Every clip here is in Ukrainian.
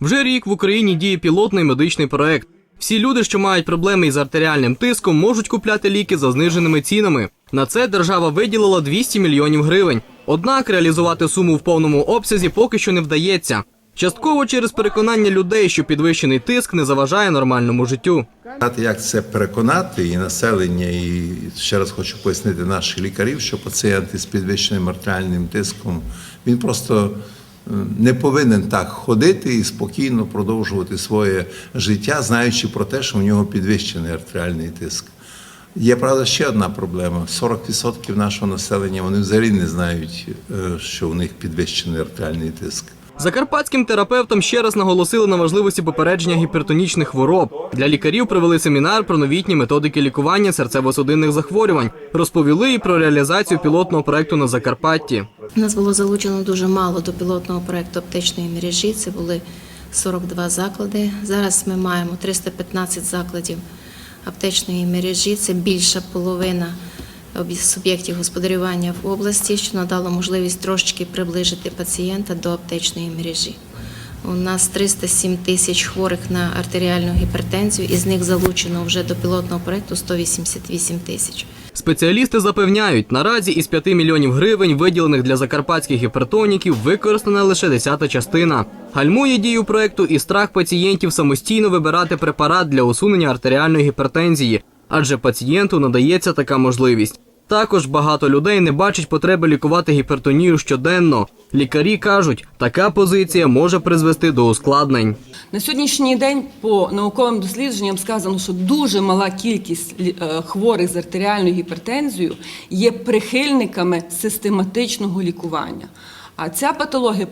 Вже рік в Україні діє пілотний медичний проект. Всі люди, що мають проблеми із артеріальним тиском, можуть купляти ліки за зниженими цінами. На це держава виділила 200 мільйонів гривень. Однак реалізувати суму в повному обсязі поки що не вдається. Частково через переконання людей, що підвищений тиск не заважає нормальному життю. Як це переконати і населення, і ще раз хочу пояснити наших лікарів, що пацієнти з підвищеним артеріальним тиском він просто не повинен так ходити і спокійно продовжувати своє життя, знаючи про те, що в нього підвищений артеріальний тиск. Є правда ще одна проблема: 40% нашого населення вони взагалі не знають, е, що у них підвищений артеріальний тиск. Закарпатським терапевтам ще раз наголосили на важливості попередження гіпертонічних хвороб. Для лікарів провели семінар про новітні методики лікування серцево-судинних захворювань. Розповіли і про реалізацію пілотного проекту на Закарпатті. Нас було залучено дуже мало до пілотного проекту аптечної мережі. Це були 42 заклади. Зараз ми маємо 315 закладів аптечної мережі. Це більша половина суб'єктів господарювання в області, що надало можливість трошечки приближити пацієнта до аптечної мережі. У нас 307 тисяч хворих на артеріальну гіпертензію, із них залучено вже до пілотного проекту 188 тисяч. Спеціалісти запевняють, наразі із 5 мільйонів гривень, виділених для закарпатських гіпертоніків, використана лише десята частина. Гальмує дію проекту і страх пацієнтів самостійно вибирати препарат для усунення артеріальної гіпертензії, адже пацієнту надається така можливість. Також багато людей не бачить потреби лікувати гіпертонію щоденно. Лікарі кажуть, така позиція може призвести до ускладнень. На сьогоднішній день по науковим дослідженням сказано, що дуже мала кількість е, хворих з артеріальною гіпертензією є прихильниками систематичного лікування. А ця патологія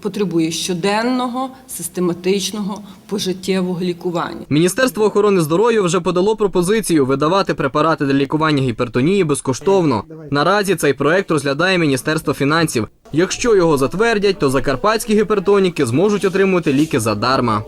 потребує щоденного, систематичного, пожиттєвого лікування. Міністерство охорони здоров'я вже подало пропозицію видавати препарати для лікування гіпертонії безкоштовно. Наразі цей проект розглядає Міністерство фінансів. Якщо його затвердять, то закарпатські гіпертоніки зможуть отримувати ліки задарма.